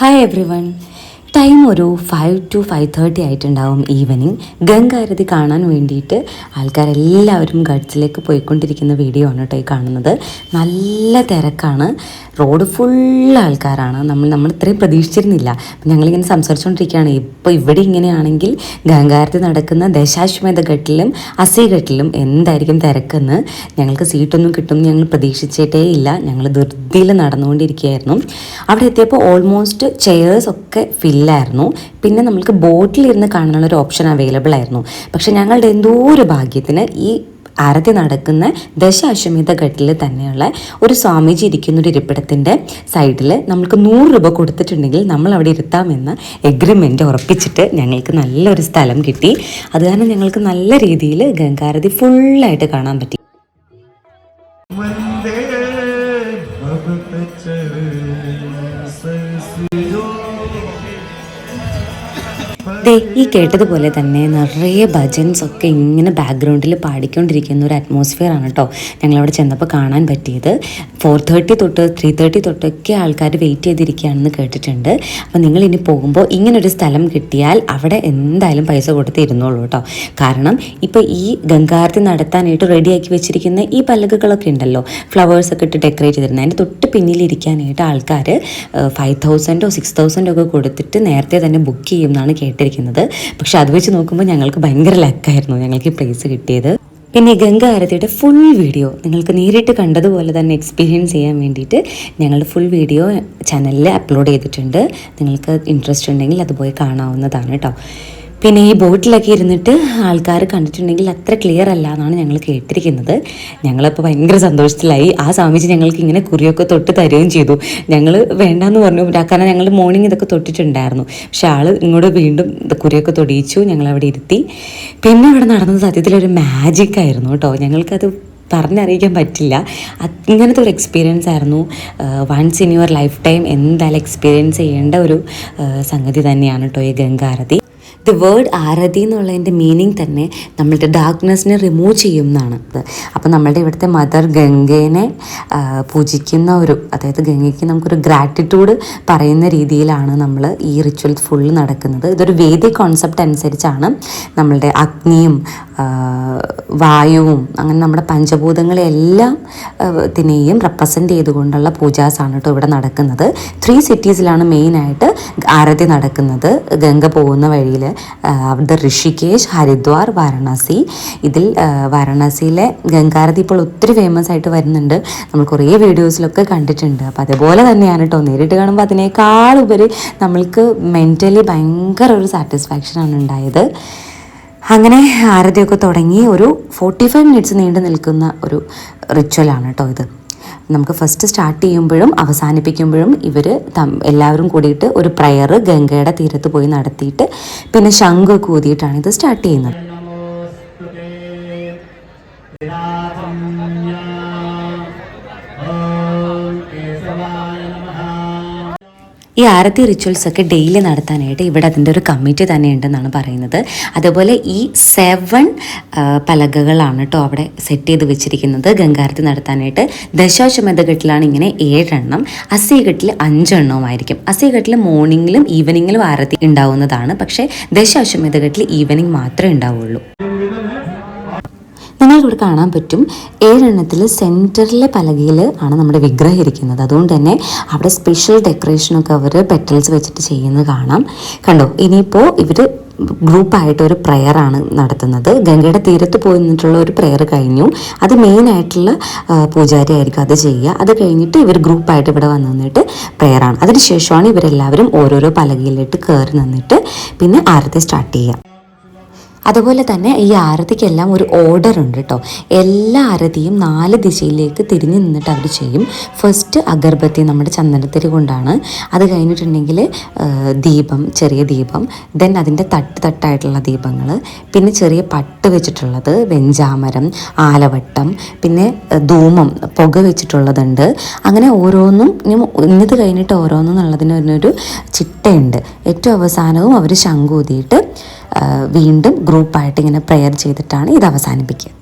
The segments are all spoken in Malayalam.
ഹായ് എവ്രി വൺ ടൈം ഒരു ഫൈവ് ടു ഫൈവ് തേർട്ടി ആയിട്ടുണ്ടാവും ഈവനിങ് ഗംഗാരതി കാണാൻ വേണ്ടിയിട്ട് ആൾക്കാരെല്ലാവരും ഗഡ്സിലേക്ക് പോയിക്കൊണ്ടിരിക്കുന്ന വീഡിയോ ആണ് കേട്ടോ ഈ കാണുന്നത്. നല്ല തിരക്കാണ്. റോഡ് ഫുൾ ആൾക്കാരാണ്. നമ്മൾ നമ്മൾ ഇത്രയും പ്രതീക്ഷിച്ചിരുന്നില്ല. ഞങ്ങളിങ്ങനെ സംസാരിച്ചുകൊണ്ടിരിക്കുകയാണ് ഇപ്പോൾ ഇവിടെ ഇങ്ങനെയാണെങ്കിൽ ഗംഗാരത്തിൽ നടക്കുന്ന ദശാശ്വമേധ ഘട്ടിലും അസി ഘട്ടിലും എന്തായിരിക്കും തിരക്കെന്ന് ഞങ്ങൾക്ക് സീറ്റൊന്നും കിട്ടും ഞങ്ങൾ പ്രതീക്ഷിച്ചിട്ടേ ഇല്ല. ഞങ്ങൾ ധൃതിയിൽ നടന്നുകൊണ്ടിരിക്കുകയായിരുന്നു. അവിടെ എത്തിയപ്പോൾ ഓൾമോസ്റ്റ് ചെയേഴ്സ് ഒക്കെ ഫില്ലായിരുന്നു പിന്നെ നമുക്ക് ബോട്ടിലിരുന്ന് കാണാനുള്ള ഒരു ഓപ്ഷൻ അവൈലബിൾ ആയിരുന്നു. പക്ഷേ ഞങ്ങളുടെ എന്തോ ഒരു ഭാഗ്യത്തിന് ഈ ആരതി നടക്കുന്ന ദശ അശ്വമേധ ഘട്ടിൽ തന്നെയുള്ള ഒരു സ്വാമിജി ഇരിക്കുന്ന ഒരു ഇരിപ്പിടത്തിന്റെ സൈഡിൽ നമ്മൾക്ക് നൂറ് രൂപ കൊടുത്തിട്ടുണ്ടെങ്കിൽ നമ്മൾ അവിടെ ഇരുത്താമെന്ന് എഗ്രിമെന്റ് ഉറപ്പിച്ചിട്ട് ഞങ്ങൾക്ക് നല്ലൊരു സ്ഥലം കിട്ടി. അത് കാരണം ഞങ്ങൾക്ക് നല്ല രീതിയിൽ ഗംഗാരതി ഫുള്ളായിട്ട് കാണാൻ പറ്റി. ദേ ഈ കേട്ടതുപോലെ തന്നെ നിറയെ ഭജൻസ് ഒക്കെ ഇങ്ങനെ ബാക്ക്ഗ്രൗണ്ടിൽ പാടിക്കൊണ്ടിരിക്കുന്ന ഒരു അറ്റ്മോസ്ഫിയർ ആണ് കേട്ടോ ഞങ്ങളവിടെ ചെന്നപ്പോൾ കാണാൻ പറ്റിയത്. ഫോർ തേർട്ടി തൊട്ട് ത്രീ തേർട്ടി തൊട്ടൊക്കെ ആൾക്കാർ വെയിറ്റ് ചെയ്തിരിക്കുകയാണെന്ന് കേട്ടിട്ടുണ്ട്. അപ്പോൾ നിങ്ങൾ ഇനി പോകുമ്പോൾ ഇങ്ങനൊരു സ്ഥലം കിട്ടിയാൽ അവിടെ എന്തായാലും പൈസ കൊടുത്ത് ഇരുന്നോളൂ കേട്ടോ കാരണം ഇപ്പോൾ ഈ ഗംഗാർത്തി നടത്താനായിട്ട് റെഡിയാക്കി വെച്ചിരിക്കുന്ന ഈ പലകുകളൊക്കെ ഉണ്ടല്ലോ ഫ്ലവേഴ്സ് ഒക്കെ ഇട്ട് ഡെക്കറേറ്റ് ചെയ്തിരുന്നത് അതിന്റെ തൊട്ട് പിന്നിലിരിക്കാനായിട്ട് ആൾക്കാർ ഫൈവ് തൗസൻഡോ സിക്സ് തൗസൻഡോ ഒക്കെ കൊടുത്തിട്ട് നേരത്തെ തന്നെ ബുക്ക് ചെയ്യും എന്നാണ് കേട്ടിരിക്കുന്നത് പക്ഷെ അത് വെച്ച് നോക്കുമ്പോൾ ഞങ്ങൾക്ക് ഭയങ്കര ലക്കായിരുന്നു ഞങ്ങൾക്ക് ഈ പ്രൈസ് കിട്ടിയത്. പിന്നെ ഗംഗ ആരതിയുടെ ഫുൾ വീഡിയോ നിങ്ങൾക്ക് നേരിട്ട് കണ്ടതുപോലെ തന്നെ എക്സ്പീരിയൻസ് ചെയ്യാൻ വേണ്ടിയിട്ട് ഞങ്ങളുടെ ഫുൾ വീഡിയോ ചാനലിൽ അപ്ലോഡ് ചെയ്തിട്ടുണ്ട്. നിങ്ങൾക്ക് ഇൻട്രസ്റ്റ് ഉണ്ടെങ്കിൽ അത് പോയി കാണാവുന്നതാണ് കേട്ടോ പിന്നെ ഈ ബോട്ടിലൊക്കെ ഇരുന്നിട്ട് ആൾക്കാർ കണ്ടിട്ടുണ്ടെങ്കിൽ അത്ര ക്ലിയർ അല്ല എന്നാണ് ഞങ്ങൾ കേട്ടിരിക്കുന്നത്. ഞങ്ങളിപ്പോൾ ഭയങ്കര സന്തോഷത്തിലായി. ആ സ്വാമിജി ഞങ്ങൾക്ക് ഇങ്ങനെ കുറിയൊക്കെ തൊട്ട് തരുകയും ചെയ്തു. ഞങ്ങൾ വേണ്ടാന്ന് പറഞ്ഞു. കാരണം ഞങ്ങൾ മോർണിംഗ് ഇതൊക്കെ തൊട്ടിട്ടുണ്ടായിരുന്നു. പക്ഷെ ആൾ ഇങ്ങോട്ട് വീണ്ടും കുറിയൊക്കെ തൊടിയിച്ചു. ഞങ്ങൾ അവിടെ ഇരുത്തി. പിന്നെ അവിടെ നടന്നത് സത്യത്തിൽ ഒരു മാജിക് ആയിരുന്നു കേട്ടോ. ഞങ്ങൾക്കത് പറഞ്ഞറിയിക്കാൻ പറ്റില്ല. അങ്ങനത്തെ ഒരു എക്സ്പീരിയൻസ് ആയിരുന്നു. Once in your life time എന്തായാലും എക്സ്പീരിയൻസ് ചെയ്യേണ്ട ഒരു സംഗതി തന്നെയാണ് കേട്ടോ ഈ ഗംഗാരതി. ദ വേർഡ് ആരതി എന്നുള്ളതിന്റെ മീനിങ് തന്നെ നമ്മളുടെ ഡാർക്ക്നെസ്സിനെ റിമൂവ് ചെയ്യുന്നതാണ് അപ്പോൾ നമ്മളുടെ ഇവിടുത്തെ മദർ ഗംഗേനെ പൂജിക്കുന്ന ഒരു അതായത് ഗംഗയ്ക്ക് നമുക്കൊരു ഗ്രാറ്റിറ്റ്യൂഡ് പറയുന്ന രീതിയിലാണ് നമ്മൾ ഈ റിച്വൽ ഫുള്ള് നടക്കുന്നത്. ഇതൊരു വേദി കോൺസെപ്റ്റ് അനുസരിച്ചാണ് നമ്മളുടെ അഗ്നിയും വായുവും അങ്ങനെ നമ്മുടെ പഞ്ചഭൂതങ്ങളെല്ലാം ഇതിനെയും റെപ്രസെന്റ് ചെയ്തുകൊണ്ടുള്ള പൂജാസാണ് കേട്ടോ ഇവിടെ നടക്കുന്നത്. ത്രീ സിറ്റീസിലാണ് മെയിനായിട്ട് ആരതി നടക്കുന്നത്. ഗംഗ പോകുന്ന വഴിയിൽ അവിടെ ഋഷികേശ് ഹരിദ്വാർ വാരണാസി. ഇതിൽ വാരണാസിയിലെ ഗംഗാരതി ഇപ്പോൾ ഒത്തിരി ഫേമസ് ആയിട്ട് വരുന്നുണ്ട്. നമ്മൾ കുറേ വീഡിയോസിലൊക്കെ കണ്ടിട്ടുണ്ട്. അപ്പോൾ അതുപോലെ തന്നെയാണ് കേട്ടോ നേരിട്ട് കാണുമ്പോൾ അതിനേക്കാൾ ഉപരി നമ്മൾക്ക് മെന്റലി ഭയങ്കര ഒരു സാറ്റിസ്ഫാക്ഷനാണ് ഉണ്ടായത്. അങ്ങനെ ആരതിയൊക്കെ തുടങ്ങി ഒരു ഫോർട്ടി ഫൈവ് മിനിറ്റ്സ് നീണ്ടു നിൽക്കുന്ന ഒരു റിച്വലാണ് കേട്ടോ ഇത്. നമുക്ക് ഫസ്റ്റ് സ്റ്റാർട്ട് ചെയ്യുമ്പോഴും അവസാനിപ്പിക്കുമ്പോഴും ഇവർ എല്ലാവരും കൂടിയിട്ട് ഒരു പ്രയർ ഗംഗയുടെ തീരത്ത് പോയി നടത്തിയിട്ട് പിന്നെ ശംഖൊക്കെ ഊതിയിട്ടാണ് ഇത് സ്റ്റാർട്ട് ചെയ്യുന്നത്. ഈ ആരതി റിച്വൽസ് ഒക്കെ ഡെയിലി നടത്താനായിട്ട് ഇവിടെ അതിന്റെ ഒരു കമ്മിറ്റി തന്നെ ഉണ്ടെന്നാണ് പറയുന്നത്. അതുപോലെ ഈ സെവൻ പലകകളാണ് കേട്ടോ അവിടെ സെറ്റ് ചെയ്ത് വെച്ചിരിക്കുന്നത്. ഗംഗാരത്തി നടത്താനായിട്ട് ദശാശ്വമേധ ഘട്ടിലാണ് ഇങ്ങനെ ഏഴെണ്ണം. അസി ഘട്ടിൽ അഞ്ചെണ്ണവുമായിരിക്കും. അസി ഘട്ടിൽ മോർണിംഗിലും ഈവനിങ്ങിലും ആരതി ഉണ്ടാവുന്നതാണ്. പക്ഷേ ദശാശ്വമേധ ഘട്ടിൽ ഈവനിങ് മാത്രമേ ഉണ്ടാവുള്ളൂ. നിങ്ങൾക്കിവിടെ കാണാൻ പറ്റും ഏഴെണ്ണത്തിൽ സെന്ററിലെ പലകയിൽ ആണ് നമ്മുടെ വിഗ്രഹം ഇരിക്കുന്നത്. അതുകൊണ്ട് തന്നെ അവിടെ സ്പെഷ്യൽ ഡെക്കറേഷനൊക്കെ അവർ പെറ്റൽസ് വെച്ചിട്ട് ചെയ്യുന്നത് കാണാം. കണ്ടോ ഇനിയിപ്പോൾ ഇവർ ഗ്രൂപ്പായിട്ട് ഒരു ആണ് നടത്തുന്നത്. ഗംഗയുടെ തീരത്ത് പോയി നിന്നിട്ടുള്ള ഒരു പ്രെയർ കഴിഞ്ഞു. അത് മെയിൻ ആയിട്ടുള്ള പൂജാരി ആയിരിക്കും അത് ചെയ്യുക. അത് കഴിഞ്ഞിട്ട് ഇവർ ഗ്രൂപ്പായിട്ട് ഇവിടെ വന്ന് നിന്നിട്ട് പ്രെയറാണ് അതിനുശേഷമാണ് ഇവരെല്ലാവരും ഓരോരോ പലകയിലിട്ട് കയറി നിന്നിട്ട് പിന്നെ ആരത്തെ സ്റ്റാർട്ട് ചെയ്യുക. അതുപോലെ തന്നെ ഈ ആരതിക്കെല്ലാം ഒരു ഓർഡർ ഉണ്ട് കേട്ടോ എല്ലാ ആരതിയും നാല് ദിശയിലേക്ക് തിരിഞ്ഞു നിന്നിട്ട് അവർ ചെയ്യും. ഫസ്റ്റ് അഗർബത്തി നമ്മുടെ ചന്ദനത്തിരി കൊണ്ടാണ്. അത് കഴിഞ്ഞിട്ടുണ്ടെങ്കിൽ ദീപം ചെറിയ ദീപം. ദെൻ അതിന്റെ തട്ട് തട്ടായിട്ടുള്ള ദീപങ്ങൾ പിന്നെ ചെറിയ പട്ട് വെച്ചിട്ടുള്ളത് വെഞ്ചാമരം ആലവട്ടം പിന്നെ ധൂമം പുക വെച്ചിട്ടുള്ളതുണ്ട്. അങ്ങനെ ഓരോന്നും ഇനി ഇന്നത് കഴിഞ്ഞിട്ട് ഓരോന്നും എന്നുള്ളതിന് ഒരു ചിട്ടയുണ്ട്. ഏറ്റവും അവസാനവും അവർ ശങ്കൂതിയിട്ട് വീണ്ടും ഗ്രൂപ്പായിട്ട് ഇങ്ങനെ പ്രെയർ ചെയ്തിട്ടാണ് ഇത് അവസാനിപ്പിക്കുക.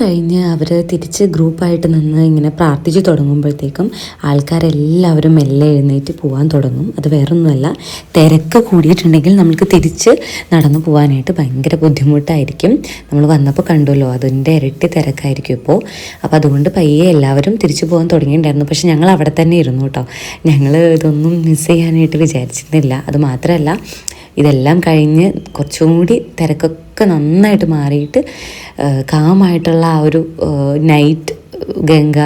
കഴിഞ്ഞ് അവർ തിരിച്ച് ഗ്രൂപ്പായിട്ട് നിന്ന് ഇങ്ങനെ പ്രാർത്ഥിച്ചു തുടങ്ങുമ്പോഴത്തേക്കും ആൾക്കാരെല്ലാവരും മെല്ലെ എഴുന്നേറ്റ് പോകാൻ തുടങ്ങും. അത് വേറൊന്നുമല്ല തിരക്ക് കൂടിയിട്ടുണ്ടെങ്കിൽ നമുക്ക് തിരിച്ച് നടന്നു പോകാനായിട്ട് ഭയങ്കര ബുദ്ധിമുട്ടായിരിക്കും. നമ്മൾ വന്നപ്പോൾ കണ്ടുല്ലോ അതിന്റെ ഇരട്ടി തിരക്കായിരിക്കും ഇപ്പോൾ അപ്പോൾ അതുകൊണ്ട് പയ്യെ എല്ലാവരും തിരിച്ചു പോകാൻ തുടങ്ങിയിട്ടുണ്ടായിരുന്നു. പക്ഷേ ഞങ്ങൾ അവിടെ തന്നെ ഇരുന്നു കേട്ടോ. ഞങ്ങൾ ഇതൊന്നും മിസ് ചെയ്യാനായിട്ട് വിചാരിച്ചിരുന്നില്ല. അത് മാത്രമല്ല ഇതെല്ലാം കഴിഞ്ഞ് കുറച്ചും കൂടി തിരക്കൊക്കെ നന്നായിട്ട് മാറിയിട്ട് കാമായിട്ടുള്ള ആ ഒരു നൈറ്റ് ഗംഗ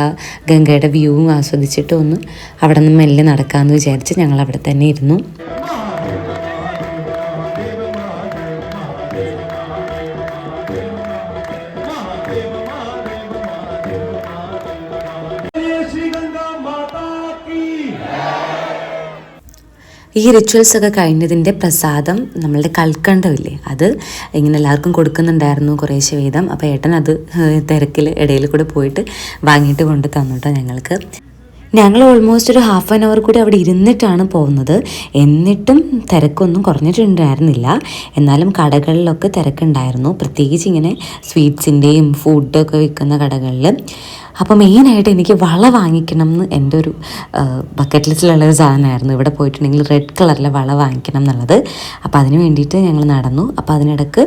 ഗംഗയുടെ വ്യൂവും ആസ്വദിച്ചിട്ട് ഒന്ന് അവിടെ നിന്ന് മെല്ലെ നടക്കാമെന്ന് വിചാരിച്ച് ഞങ്ങൾ അവിടെ തന്നെ ഇരുന്നു. ഈ റിച്വൽസ് ഒക്കെ കഴിഞ്ഞതിന്റെ പ്രസാദം നമ്മളുടെ കൽക്കണ്ടമില്ലേ? അത് ഇങ്ങനെ എല്ലാവർക്കും കൊടുക്കുന്നുണ്ടായിരുന്നു കുറേശ്ശെ വീതം. അപ്പോൾ ഏട്ടൻ അത് തിരക്കിൽ ഇടയിൽ കൂടെ പോയിട്ട് വാങ്ങിയിട്ട് കൊണ്ട് തന്നു കേട്ടോ ഞങ്ങൾക്ക്. ഞങ്ങൾ ഓൾമോസ്റ്റ് ഒരു ഹാഫ് ആൻ അവർ കൂടി അവിടെ ഇരുന്നിട്ടാണ് പോകുന്നത്. എന്നിട്ടും തിരക്കൊന്നും കുറഞ്ഞിട്ടുണ്ടായിരുന്നില്ല. എന്നാലും കടകളിലൊക്കെ തിരക്കുണ്ടായിരുന്നു. പ്രത്യേകിച്ച് ഇങ്ങനെ സ്വീറ്റ്സിന്റെയും ഫുഡൊക്കെ വിൽക്കുന്ന കടകളിൽ അപ്പോൾ മെയിനായിട്ട് എനിക്ക് വള വാങ്ങിക്കണം എന്ന് എന്റെ ഒരു ബക്കറ്റ് ലിസ്റ്റിലുള്ള ഒരു സാധനമായിരുന്നു. ഇവിടെ പോയിട്ടുണ്ടെങ്കിൽ റെഡ് കളറിലെ വള വാങ്ങിക്കണം എന്നുള്ളത്. അപ്പോൾ അതിന് വേണ്ടിയിട്ട് ഞങ്ങൾ നടന്നു. അപ്പോൾ അതിനിടക്ക്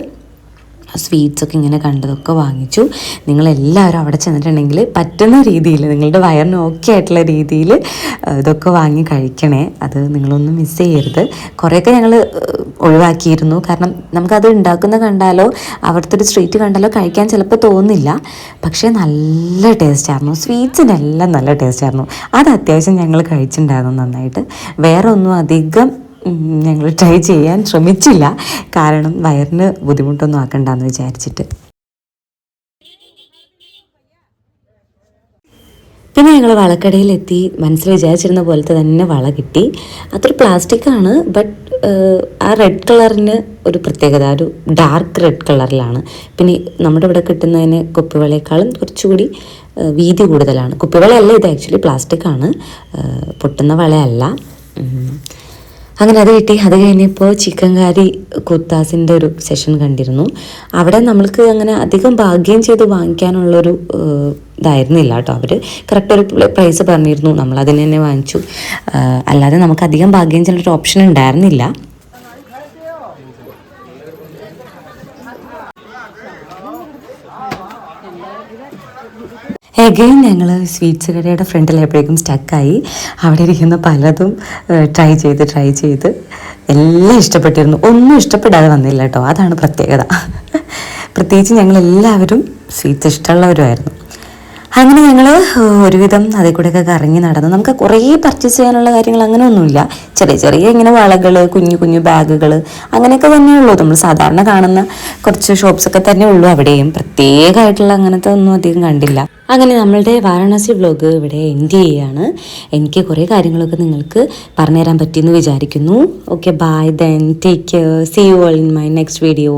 സ്വീറ്റ്സൊക്കെ ഇങ്ങനെ കണ്ടതൊക്കെ വാങ്ങിച്ചു. നിങ്ങളെല്ലാവരും അവിടെ ചെന്നിട്ടുണ്ടെങ്കിൽ പറ്റുന്ന രീതിയിൽ നിങ്ങളുടെ വയറിന് ഓക്കെ ആയിട്ടുള്ള രീതിയിൽ ഇതൊക്കെ വാങ്ങി കഴിക്കണേ. അത് നിങ്ങളൊന്നും മിസ് ചെയ്യരുത്. കുറേയൊക്കെ ഞങ്ങൾ ഒഴിവാക്കിയിരുന്നു. കാരണം നമുക്കത് ഉണ്ടാക്കുന്ന കണ്ടാലോ അവിടുത്തെ ഒരു സ്ട്രീറ്റ് കണ്ടാലോ കഴിക്കാൻ ചിലപ്പോൾ തോന്നില്ല. പക്ഷേ നല്ല ടേസ്റ്റായിരുന്നു സ്വീറ്റ്സിനെല്ലാം നല്ല ടേസ്റ്റായിരുന്നു അത് അത്യാവശ്യം ഞങ്ങൾ കഴിച്ചിട്ടുണ്ടായിരുന്നു നന്നായിട്ട്. വേറെ ഒന്നും അധികം ഞങ്ങൾ ട്രൈ ചെയ്യാൻ ശ്രമിച്ചില്ല. കാരണം വയറിന് ബുദ്ധിമുട്ടൊന്നും ആക്കണ്ടെന്ന് വിചാരിച്ചിട്ട്. പിന്നെ ഞങ്ങൾ വളക്കടയിലെത്തി. മനസ്സിൽ വിചാരിച്ചിരുന്ന പോലത്തെ തന്നെ വള കിട്ടി. അതൊരു പ്ലാസ്റ്റിക് ആണ് ബട്ട് ആ റെഡ് കളറിന് ഒരു പ്രത്യേകത. ഒരു ഡാർക്ക് റെഡ് കളറിലാണ് പിന്നെ നമ്മുടെ ഇവിടെ കിട്ടുന്നതിന് കുപ്പിവളയേക്കാളും കുറച്ചുകൂടി വീതി കൂടുതലാണ്. കുപ്പിവളയല്ല ഇത് ആക്ച്വലി പ്ലാസ്റ്റിക്കാണ് പൊട്ടുന്ന വളയല്ല. അങ്ങനെ അത് കിട്ടി. അത് കഴിഞ്ഞപ്പോൾ ചിക്കൻ കാരി കുത്താസിന്റെ ഒരു സെഷൻ കണ്ടിരുന്നു. അവിടെ നമ്മൾക്ക് അങ്ങനെ അധികം ഭാഗ്യം ചെയ്ത് വാങ്ങിക്കാനുള്ളൊരു ഇതായിരുന്നില്ല കേട്ടോ അവർ കറക്റ്റ് ഒരു പ്രൈസ് പറഞ്ഞിരുന്നു. നമ്മൾ അതിന് തന്നെ വാങ്ങിച്ചു. അല്ലാതെ നമുക്ക് അധികം ഭാഗ്യം ചെയ്യാനൊരു ഓപ്ഷൻ ഉണ്ടായിരുന്നില്ല. എഗെയിൻ ഞങ്ങൾ സ്വീറ്റ്സ് കടയുടെ ഫ്രണ്ടിലായപ്പോഴേക്കും സ്റ്റക്കായി അവിടെ ഇരിക്കുന്ന പലതും ട്രൈ ചെയ്ത് ട്രൈ ചെയ്ത് എല്ലാം ഇഷ്ടപ്പെട്ടിരുന്നു. ഒന്നും ഇഷ്ടപ്പെടാതെ വന്നില്ല കേട്ടോ. അതാണ് പ്രത്യേകത. പ്രത്യേകിച്ച് ഞങ്ങളെല്ലാവരും സ്വീറ്റ്സ് ഇഷ്ടമുള്ളവരുമായിരുന്നു. അങ്ങനെ ഞങ്ങൾ ഒരുവിധം അതിൽ കൂടെയൊക്കെ കറങ്ങി നടന്നു. നമുക്ക് കുറേ പർച്ചേസ് ചെയ്യാനുള്ള കാര്യങ്ങൾ അങ്ങനെ ഒന്നുമില്ല ചെറിയ ചെറിയ ഇങ്ങനെ വളകൾ കുഞ്ഞു കുഞ്ഞു ബാഗുകൾ അങ്ങനെയൊക്കെ തന്നെയുള്ളൂ നമ്മൾ സാധാരണ കാണുന്ന കുറച്ച് ഷോപ്സ് ഒക്കെ തന്നെ ഉള്ളൂ അവിടെയും. പ്രത്യേകമായിട്ടുള്ള അങ്ങനത്തെ ഒന്നും അധികം കണ്ടില്ല. അങ്ങനെ നമ്മളുടെ വാരണാസി വ്ലോഗ് ഇവിടെ എൻഡ് ചെയ്യുകയാണ് എനിക്ക് കുറേ കാര്യങ്ങളൊക്കെ നിങ്ങൾക്ക് പറഞ്ഞുതരാൻ പറ്റിയെന്ന് വിചാരിക്കുന്നു. Okay bye then take care see you all in my next video